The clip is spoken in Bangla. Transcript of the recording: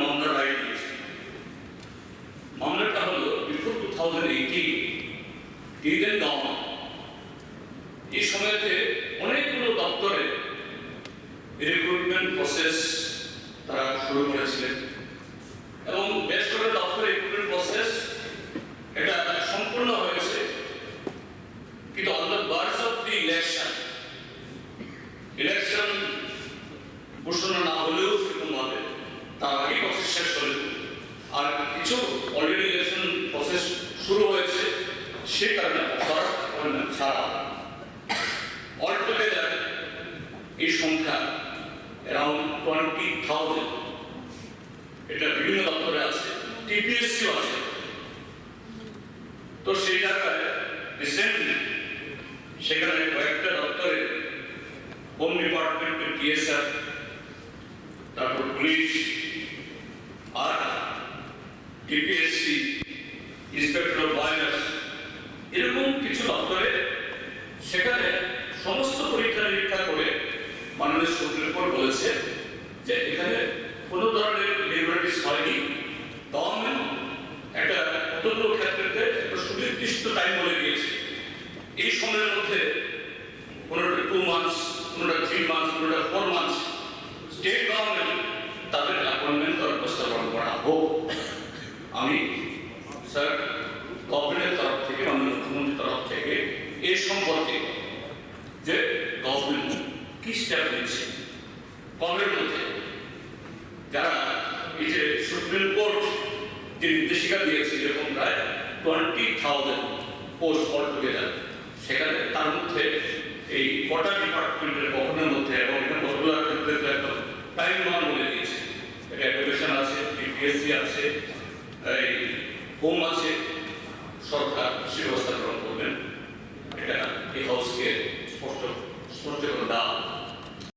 মামলা রায় মামলাটা হলো before two thousand eighteen Indian government এই সময়তে অনেকগুলো দপ্তরে রিক্রুটমেন্ট প্রসেস তারা শুরু করেছিলেন। এবং বেশ করে দপ্তরে রিক্রুটমেন্ট প্রসেস এটা সম্পূর্ণ হয়েছে। কিন্তু on the birds of the election election ঘোষণা না হলেও সেরকমভাবে তার আগেই প্রসেস শেষ হলে। আর কিছু অলরেডি ইলেকশন প্রসেস শুরু হয়েছে সে কারণে ছাড়া। অল টুগেদার এই সংখ্যা টোয়েন্টি থাউজেন্ড এটা বিভিন্ন দপ্তরে আছে, টিপিএসসিও আছে। তো সেই জায়গায় রিসেন্টলি সেখানে কয়েকটা দপ্তরে হোম ডিপার্টমেন্টের টিএসআর তারপর পুলিশ আর টিপিএসসি ইন্সপেক্টর অফ এরকম কিছু দপ্তরে সেখানে সমস্ত পরীক্ষা নিরীক্ষা করে মাননীয় সুপ্রিম কোর্ট বলেছে যে এখানে কোনো ধরনের লিবারিটিস হয়নি। গভর্নমেন্ট একটা কতগুলো ক্ষেত্রে সুনির্দিষ্ট টাইম বলে দিয়েছে। এই সময়ের মধ্যে কোনোটা টু মান্থস কোনোটা থ্রি মান্থস কোনোটা ফোর মান্থস স্টেট গভর্নমেন্ট তাদের অ্যাপয়েন্টমেন্ট করার প্রস্তাবন করা হোক। আমি স্যার গভর্নমেন্টের তরফ থেকে মাননীয় মুখ্যমন্ত্রীর তরফ থেকে এ সম্পর্কে যে গভর্নমেন্ট কি স্টেপ নিচ্ছে কবের মধ্যে যারা এই যে সুপ্রিম কোর্ট যে নির্দেশিকা দিয়েছে যেরকম প্রায় টোয়েন্টি থাউজেন্ড পোস্ট অলটুগেদার সেখানে তার মধ্যে এই কটা ডিপার্টমেন্টের গঠনের মধ্যে এবং এটা পপুলার ক্ষেত্রে একটা টাইম মান বলে দিয়েছে। অ্যাপ্লিকেশন আছে বিপিএসসি আছে, এই হোম আছে, সরকার সে ব্যবস্থা গ্রহণ করবেন। এটা এই হাউসকে স্পষ্ট স্পষ্ট করে দেওয়া